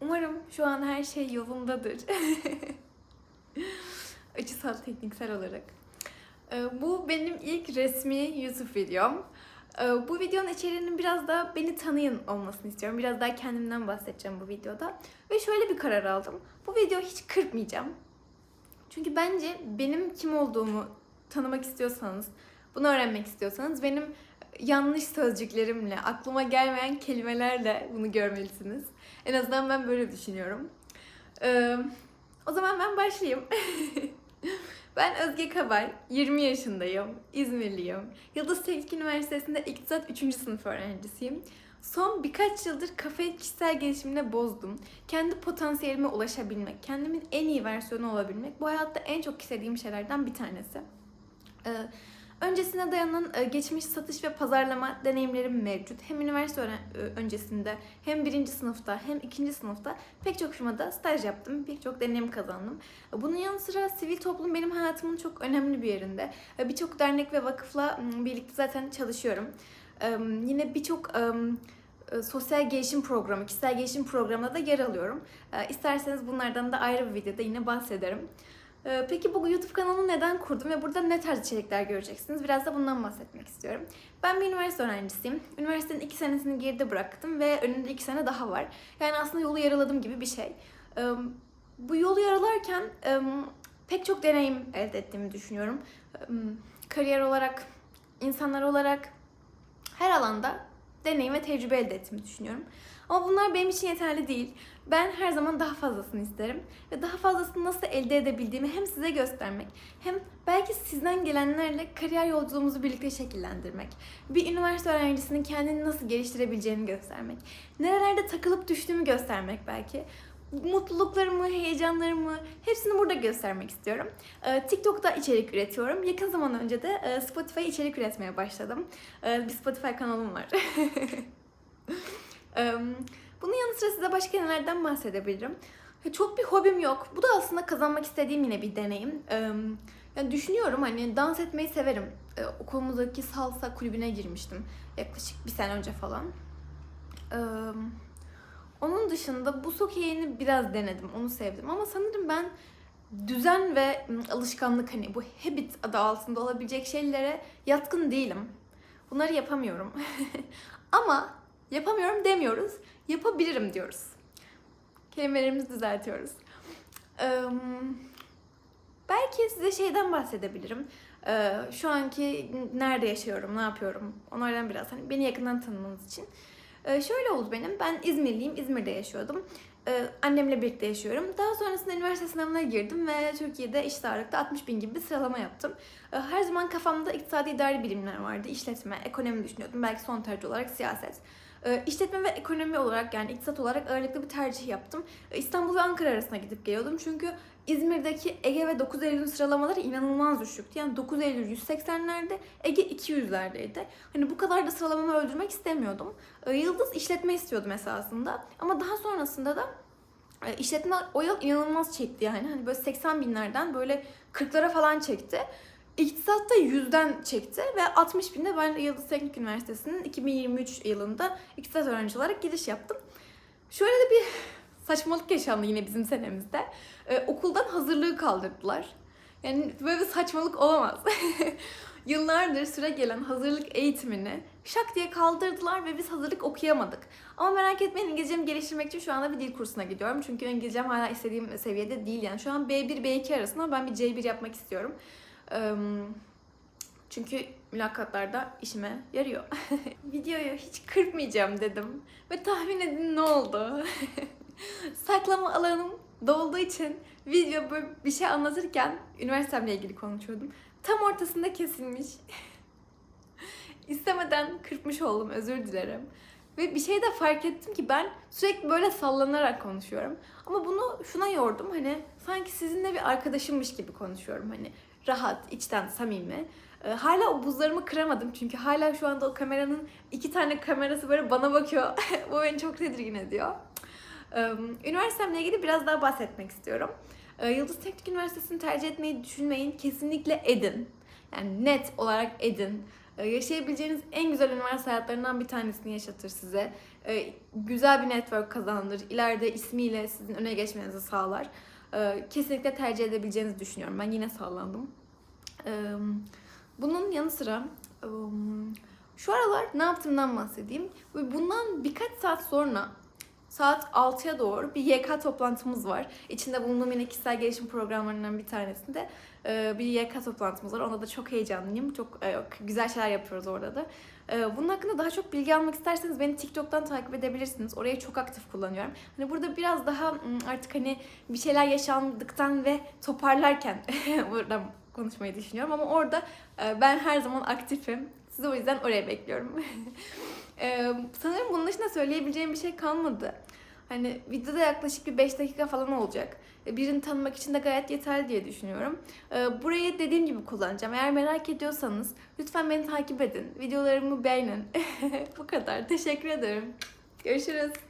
Umarım şu an her şey yolundadır. Açısal tekniksel olarak. Ee, Bu benim ilk resmi YouTube videom. Ee, Bu videonun içeriğinin biraz daha beni tanıyın olmasını istiyorum. Biraz daha kendimden bahsedeceğim bu videoda. Ve şöyle bir karar aldım. Bu videoyu hiç kırpmayacağım. Çünkü bence benim kim olduğumu tanımak istiyorsanız, bunu öğrenmek istiyorsanız benim yanlış sözcüklerimle, aklıma gelmeyen kelimelerle bunu görmelisiniz. En azından ben böyle düşünüyorum. Ee, o zaman ben başlayayım. ben Özge Kabay, 20 yaşındayım, İzmirliyim. Yıldız Teknik Üniversitesi'nde İktisat 3. sınıf öğrencisiyim. Son birkaç yıldır kafayı kişisel gelişimine bozdum. Kendi potansiyelime ulaşabilmek, kendimin en iyi versiyonu olabilmek bu hayatta en çok istediğim şeylerden bir tanesi. Ee, öncesine dayanan e, geçmiş satış ve pazarlama deneyimlerim mevcut. Hem üniversite ö- öncesinde hem birinci sınıfta hem ikinci sınıfta pek çok firmada staj yaptım. Pek çok deneyim kazandım. Bunun yanı sıra sivil toplum benim hayatımın çok önemli bir yerinde. Birçok dernek ve vakıfla birlikte zaten çalışıyorum. Yine birçok e, sosyal gelişim programı, kişisel gelişim programına da yer alıyorum. İsterseniz bunlardan da ayrı bir videoda yine bahsederim. Ee, Peki bu YouTube kanalını neden kurdum ve burada ne tarz içerikler göreceksiniz? Biraz da bundan bahsetmek istiyorum. Ben bir üniversite öğrencisiyim. Üniversitenin iki senesini geride bıraktım ve önümde iki sene daha var. Yani aslında yolu yaraladım gibi bir şey. Bu yolu yaralarken pek çok deneyim elde ettiğimi düşünüyorum. Kariyer olarak, insanlar olarak her alanda deneyim ve tecrübe elde ettiğimi düşünüyorum. Ama bunlar benim için yeterli değil. Ben her zaman daha fazlasını isterim. Ve daha fazlasını nasıl elde edebildiğimi hem size göstermek hem belki sizden gelenlerle kariyer yolculuğumuzu birlikte şekillendirmek. Bir üniversite öğrencisinin kendini nasıl geliştirebileceğini göstermek. Nerelerde takılıp düştüğümü göstermek belki. Mutluluklarımı, heyecanlarımı hepsini burada göstermek istiyorum. Ee, TikTok'ta içerik üretiyorum. Yakın zaman önce de e, Spotify içerik üretmeye başladım. Ee, Bir Spotify kanalım var. Ee, Bunun yanı sıra size başka nelerden bahsedebilirim. Çok bir hobim yok. Bu da aslında kazanmak istediğim yine bir deneyim. Yani düşünüyorum hani dans etmeyi severim. Ee, Okulumuzdaki salsa kulübüne girmiştim yaklaşık bir sene önce falan. Ee, Onun dışında bu hokeyini biraz denedim, onu sevdim ama sanırım ben düzen ve alışkanlık hani bu habit adı altında olabilecek şeylere yatkın değilim. Bunları yapamıyorum. ama yapamıyorum demiyoruz, yapabilirim diyoruz. Kelimelerimizi düzeltiyoruz. Ee, belki size şeyden bahsedebilirim. Ee, şu anki nerede yaşıyorum, ne yapıyorum onlardan biraz hani beni yakından tanımanız için. Ee, şöyle oldu benim. Ben İzmirliyim. İzmir'de yaşıyordum. Ee, annemle birlikte yaşıyorum. Daha sonrasında üniversite sınavına girdim ve Türkiye'de eşit ağırlıkta 60 bin gibi bir sıralama yaptım. Ee, her zaman kafamda iktisadi idari bilimler vardı. İşletme, ekonomi düşünüyordum. Belki son tercih olarak siyaset. Ee, işletme ve ekonomi olarak yani iktisat olarak ağırlıklı bir tercih yaptım. Ee, İstanbul ve Ankara arasına gidip geliyordum. Çünkü İzmir'deki Ege ve 9 Eylül sıralamaları inanılmaz düşüktü. Yani 9 Eylül 180'lerde, Ege 200'lerdeydi. Hani bu kadar da sıralamamı öldürmek istemiyordum. Ee, Yıldız işletme istiyordum esasında. Ama daha sonrasında da e, işletme o yıl inanılmaz çekti yani. Hani böyle 80 binlerden böyle 40'lara falan çekti. İktisatta 100'den çekti ve 60 binde ben Yıldız Teknik Üniversitesi'nin 2023 yılında iktisat öğrenci olarak giriş yaptım. Şöyle de bir saçmalık yaşandı yine bizim senemizde. Ee, okuldan hazırlığı kaldırdılar. Yani böyle bir saçmalık olamaz. Yıllardır süre gelen hazırlık eğitimini şak diye kaldırdılar ve biz hazırlık okuyamadık. Ama merak etmeyin İngilizcemi geliştirmek için şu anda bir dil kursuna gidiyorum. Çünkü İngilizcem hala istediğim seviyede değil yani. Şu an B1, B2 arasında ben bir C1 yapmak istiyorum. Çünkü mülakatlarda işime yarıyor. Videoyu hiç kırpmayacağım dedim. Ve tahmin edin ne oldu? Saklama alanım dolduğu için video böyle bir şey anlatırken üniversitemle ilgili konuşuyordum. Tam ortasında kesilmiş. İstemeden kırpmış oldum özür dilerim. Ve bir şey de fark ettim ki ben sürekli böyle sallanarak konuşuyorum. Ama bunu şuna yordum hani sanki sizinle bir arkadaşımmış gibi konuşuyorum hani rahat, içten, samimi. Ee, hala o buzlarımı kıramadım çünkü hala şu anda o kameranın iki tane kamerası böyle bana bakıyor. Bu beni çok tedirgin ediyor. Ee, Üniversitemle ilgili biraz daha bahsetmek istiyorum. Ee, Yıldız Teknik Üniversitesi'ni tercih etmeyi düşünmeyin. Kesinlikle edin. Yani net olarak edin. E, yaşayabileceğiniz en güzel üniversite hayatlarından bir tanesini yaşatır size. E, güzel bir network kazandırır. İleride ismiyle sizin öne geçmenizi sağlar. E, kesinlikle tercih edebileceğinizi düşünüyorum. Ben yine sağlandım. E, bunun yanı sıra e, şu aralar ne yaptığımdan bahsedeyim. Bundan birkaç saat sonra saat 6'ya doğru bir YK toplantımız var. İçinde bulunduğum yine kişisel gelişim programlarından bir tanesinde e, bir YK toplantımız var. Onda da çok heyecanlıyım. Çok e, güzel şeyler yapıyoruz orada da. E, Bunun hakkında daha çok bilgi almak isterseniz beni TikTok'tan takip edebilirsiniz. Orayı çok aktif kullanıyorum. Hani burada biraz daha artık hani bir şeyler yaşandıktan ve toparlarken buradan konuşmayı düşünüyorum ama orada ben her zaman aktifim. Sizi o yüzden oraya bekliyorum. Ee, sanırım bunun dışında söyleyebileceğim bir şey kalmadı. Hani videoda yaklaşık bir 5 dakika falan olacak. Ee, Birini tanımak için de gayet yeterli diye düşünüyorum. Burayı dediğim gibi kullanacağım. Eğer merak ediyorsanız lütfen beni takip edin. Videolarımı beğenin. Bu kadar. Teşekkür ederim. Görüşürüz.